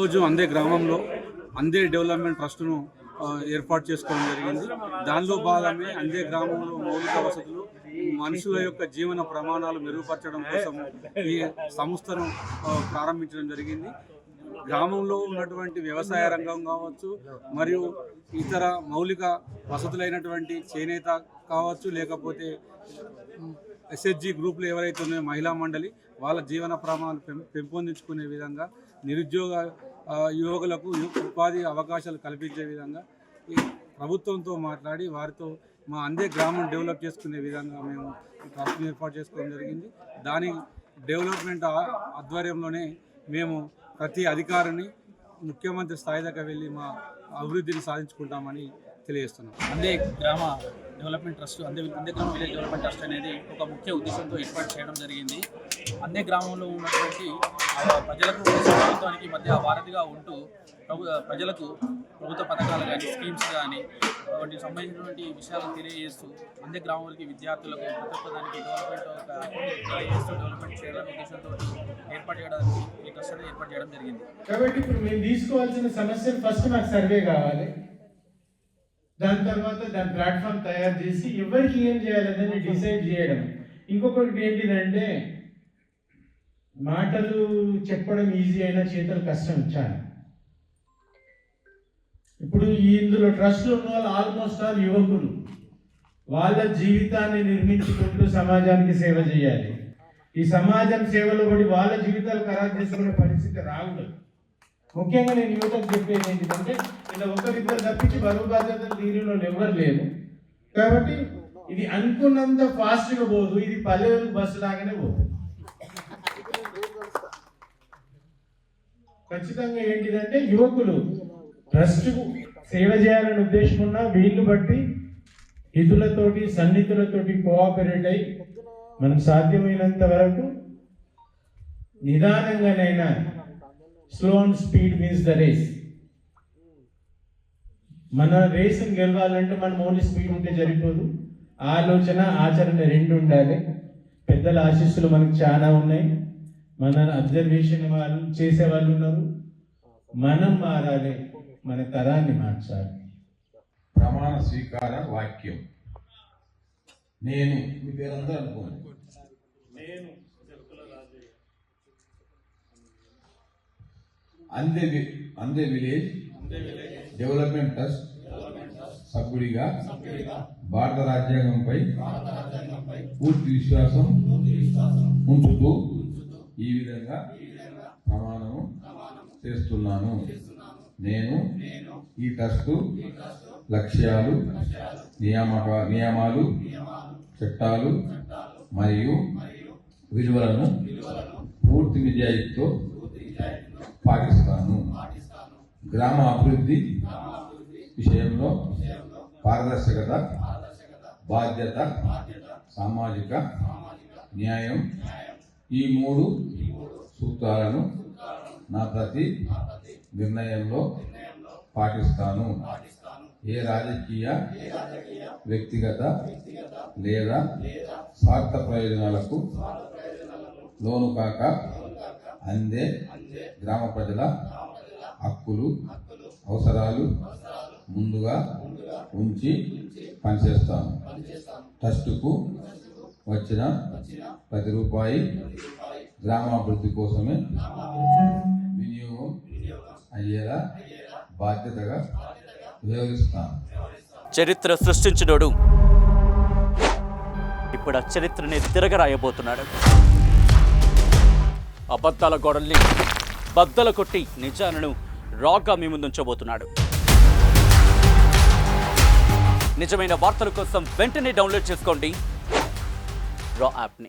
ఈరోజు అందే గ్రామంలో అందే డెవలప్మెంట్ ట్రస్ట్ను ఏర్పాటు చేసుకోవడం జరిగింది. దానిలో భాగమే అందే గ్రామంలో మౌలిక వసతులు మనుషుల యొక్క జీవన ప్రమాణాలు మెరుగుపరచడం కోసం ఈ సంస్థను ప్రారంభించడం జరిగింది. గ్రామంలో ఉన్నటువంటి వ్యవసాయ రంగం కావచ్చు మరియు ఇతర మౌలిక వసతులైనటువంటి చేనేత కావచ్చు లేకపోతే ఎస్హెచ్జి గ్రూపులు ఎవరైతే ఉన్నాయో మహిళా మండలి వాళ్ళ జీవన ప్రమాణాలు పెం పెంపొందించుకునే విధంగా నిరుద్యోగ యువకులకు ఉపాధి అవకాశాలు కల్పించే విధంగా ఈ ప్రభుత్వంతో మాట్లాడి వారితో మా అందే గ్రామం డెవలప్ చేసుకునే విధంగా మేము ట్రస్ట్ని ఏర్పాటు చేసుకోవడం జరిగింది. దాని డెవలప్మెంట్ ఆధ్వర్యంలోనే మేము ప్రతి అధికారిని ముఖ్యమంత్రి స్థాయి దాకా వెళ్ళి మా అభివృద్ధిని సాధించుకుంటామని తెలియజేస్తున్నాం. అందే గ్రామ డెవలప్మెంట్ ట్రస్ట్ అందే అందే గ్రామ విలేజ్ డెవలప్మెంట్ ట్రస్ట్ అనేది ఒక ముఖ్య ఉద్దేశంతో ఏర్పాటు చేయడం జరిగింది. అందే గ్రామంలో ఉన్నటువంటి ప్రజలకు ప్రభుత్వానికి మధ్య వారధిగా ఉంటూ ప్రభు ప్రజలకు ప్రభుత్వ పథకాలు కానీ స్కీమ్స్ కానీ వాటి సంబంధించినటువంటి విషయాలను తెలియజేస్తూ అందే గ్రామాలకి విద్యార్థులకు ప్రతి డెవలప్మెంట్ ఒక డెవలప్మెంట్ చేయాలనే ఉద్దేశంతో ఏర్పాటు చేయడానికి ఈ ట్రస్ట్ ఏర్పాటు చేయడం జరిగింది. కాబట్టి ఇప్పుడు మేము తీసుకోవాల్సిన సమస్యలు ఫస్ట్ మాకు సర్వే కావాలి. దాని తర్వాత దాని ప్లాట్ఫామ్ తయారు చేసి ఎవరికి ఏం చేయాలనేది డిసైడ్ చేయడం. ఇంకొకటి ఏంటిదంటే మాటలు చెప్పడం ఈజీ అయినా చేతులు కష్టం చాలా. ఇప్పుడు ఇందులో ట్రస్ట్లో ఉన్న వాళ్ళు ఆల్మోస్ట్ ఆల్ యువకులు. వాళ్ళ జీవితాన్ని నిర్మించుకుంటూ సమాజానికి సేవ చేయాలి. ఈ సమాజం సేవలో పడి వాళ్ళ జీవితాలు ఖరాబ్ చేసుకునే పరిస్థితి రాకూడదు. ముఖ్యంగా నేను యువతకు చెప్పేది ఏంటంటే ఇలా ఒకరిద్దరు తప్పించి బరువు బాధ్యతలు తీరులో ఎవరు లేరు. కాబట్టి ఇది అనుకున్నంత ఫాస్ట్గా పోదు ఇది పల్లెలు బస్సు లాగానే పోతుంది. ఖచ్చితంగా ఏంటిదంటే యువకులు ట్రస్ట్ సేవ చేయాలని ఉద్దేశం ఉన్న వీళ్ళు బట్టి ఇతులతోటి సన్నిహితులతోటి కోఆపరేట్ అయి మనం సాధ్యమైనంత వరకు నిదానంగానైనా slow and speed means the race. మన రేసును గెలవాలంటే మనం ఓన్లీ స్పీడ్ ఉంటే సరిపోదు. ఆలోచన ఆచరణ రెండు ఉండాలి. పెద్దల ఆశీస్సులు మనకు చాలా ఉన్నాయి. మన అబ్జర్వేషన్ వాళ్ళు చేసే వాళ్ళు ఉన్నారు. మనం మారాలి మన తరాన్ని మార్చాలి. ప్రమాణ స్వీకార వాక్యం. నేను మీ పేరందరూ అనుకోండి. అందే వి- అందే విలేజ్ డెవలప్మెంట్ ట్రస్ట్ సభ్యుడిగా భారత రాజ్యాంగంపై పూర్తి విశ్వాసం ఉంచుతూ ఈ విధంగా ప్రమాణము చేస్తున్నాను. నేను ఈ ట్రస్టు లక్ష్యాలు నియామక నియమాలు చట్టాలు మరియు విలువలను పూర్తి నిజాయితీతో పాటిస్తాను. గ్రామ అభివృద్ధి విషయంలో పారదర్శకత బాధ్యత సామాజిక న్యాయం ఈ మూడు సూత్రాలను నా ప్రతి నిర్ణయంలో పాటిస్తాను. ఏ రాజకీయ వ్యక్తిగత లేదా స్వార్థ ప్రయోజనాలకు లోను కాక అందే గ్రామ ప్రజల హక్కులు అవసరాలు ముందుగా ఉంచి పనిచేస్తాను. ట్రస్టుకు వచ్చిన ప్రతి రూపాయి గ్రామాభివృద్ధి కోసమే వినియోగం అయ్యేలా బాధ్యతగా వినియోగిస్తాను చరిత్ర సృష్టించినోడు ఇప్పుడు ఆ చరిత్రని తిరగరాయబోతున్నాడు. అబద్ధాల గోడల్ని బద్దలు కొట్టి నిజాలను రాగా మీ ముందుంచబోతున్నాడు. నిజమైన వార్తల కోసం వెంటనే డౌన్లోడ్ చేసుకోండి. रो आपने।